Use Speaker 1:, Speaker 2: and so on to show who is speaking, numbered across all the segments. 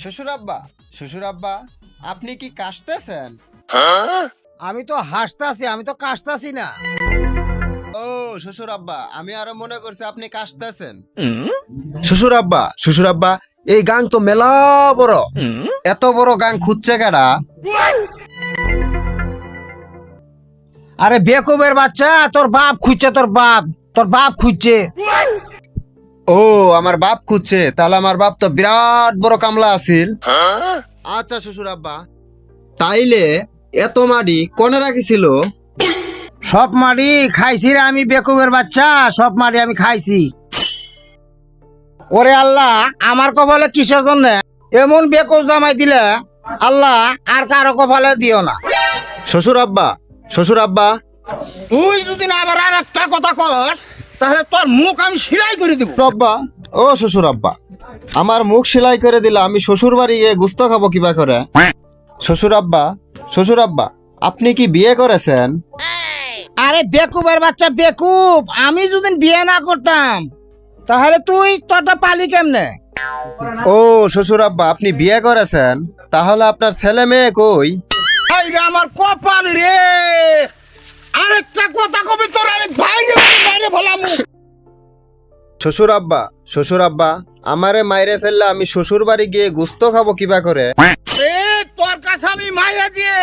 Speaker 1: শ্বশুর আব্বা শ্বশুর আব্বা আপনি কি কাশতেছেন?
Speaker 2: আমি তো হাসতাছি আমি তো কাশতাছি না।
Speaker 1: ও শ্বশুর আব্বা আমি আরও মনে করছি আপনি কাশতেছেন। শ্বশুর আব্বা শ্বশুর আব্বা এই গাং তো মেলা বড়। এত বড় গাং খুঁজছে কারা
Speaker 2: আরে বেকুবের বাচ্চা তোর বাপ খুঁজছে তোর বাপ তোর বাপ খুঁজছে।
Speaker 1: ও আমার বাপ খুঁজছে তাহলে আমার বাপ তো বিরাট বড় কামলা আছিল। আচ্ছা শ্বশুর আব্বা তাইলে এত মাডি কোনে রাখিছিল?
Speaker 2: সব মাটি খাইছি রে আমি বেকুবের বাচ্চা সব মাটি আমি খাইছি। ওরে আল্লাহ আমার কপালে কিসের জন্য? এমন বেকুব জামাই দিলে আল্লাহ আর কারও কপালে দিও না।
Speaker 1: শ্বশুর আব্বা শ্বশুর আব্বা।
Speaker 2: তুই যদি না আবার আর একটা কথা কর তাহলে তোর মুখ আমি সিলাই করে দিব।
Speaker 1: আব্বা ও শ্বশুর আব্বা আমার মুখ সেলাই করে দিলে আমি শ্বশুর বাড়ি গিয়ে গুস্ত খাব কিবা করে? শ্বশুর আব্বা শ্বশুর আব্বা আপনি কি বিয়ে করেছেন?
Speaker 2: আরে বেকুবের বাচ্চা বেকুব আমি যদি বিয়ে না করতাম তাহলে তুই তোরটা পালি কেমনে?
Speaker 1: ও শ্বশুর আব্বা আপনি বিয়ে করেছেন তাহলে আপনার ছেলে মেয়ে কই?
Speaker 2: রে আমার কপাল রে। আরেকটা কথা কবি তোর আমি বাইরে বাইরে ভোলাম।
Speaker 1: শ্বশুর আব্বা শ্বশুর আব্বা আমারে মাইরে ফেললে আমি শ্বশুর বাড়ি গিয়ে গুস্ত খাব কিবা করে?
Speaker 2: এ তোর কাছে আমি মাইয়া দিয়ে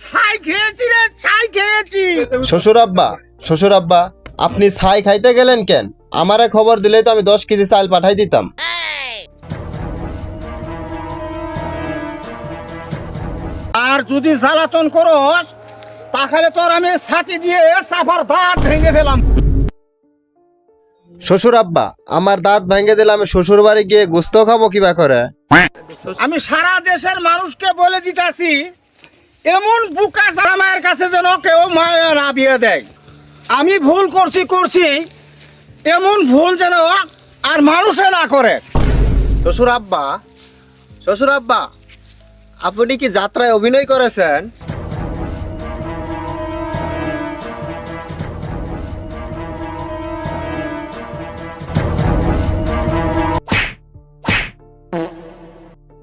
Speaker 2: ছাই খেয়েছি রে ছাই খেয়েছি।
Speaker 1: শ্বশুর আব্বা শ্বশুর আব্বা আপনি ছাই খাইতে গেলেন কেন? আমারে খবর দিলেই তো আমি দশ কেজি চাল পাঠাই দিতাম।
Speaker 2: আর যদি জ্বালাতন করস তাহলে তোর আমি ছাতি দিয়ে সাফার দাঁত ভেঙে ফেলাম।
Speaker 1: শ্বশুর আব্বা আমার দাঁত ভেঙে দিলে আমি শ্বশুর বাড়ি গিয়ে গুস্ত খাব কিবা করে?
Speaker 2: আমি সারা দেশের মানুষকে বলে দিতেছি এমন বুকা জামাইয়ের কাছে যেন কেউ মায়া না বিয়ে দেয়। আমি ভুল করছি করছি এমন ভুল যেন আর মানুষে না করে।
Speaker 1: শ্বশুর আব্বা শ্বশুর আব্বা আপনি কি যাত্রায় অভিনয় করেছেন?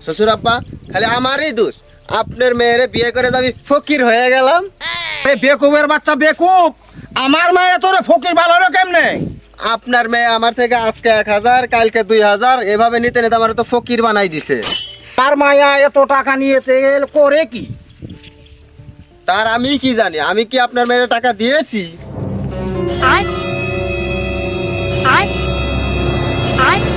Speaker 1: শ্বশুর আব্বা খালি আমারই দোষ। আপনার মেয়েরে বিয়ে করে আমি ফকির হয়ে গেলাম।
Speaker 2: বেকুবের বাচ্চা বেকুব! আমার মায়ের তোরে ফকির হলো কেমনে?
Speaker 1: আপনার মেয়ে আমার থেকে আজকে এক হাজার, কালকে দুই হাজার, এভাবে নিতে নিতে আমার তো ফকির বানাই দিছে।
Speaker 2: তার মায়া এত টাকা নিয়ে তেল করে কি?
Speaker 1: তার আমি কি জানি? আমি কি আপনার মেয়ের টাকা দিয়েছি?
Speaker 3: আয়। আয়। আয়।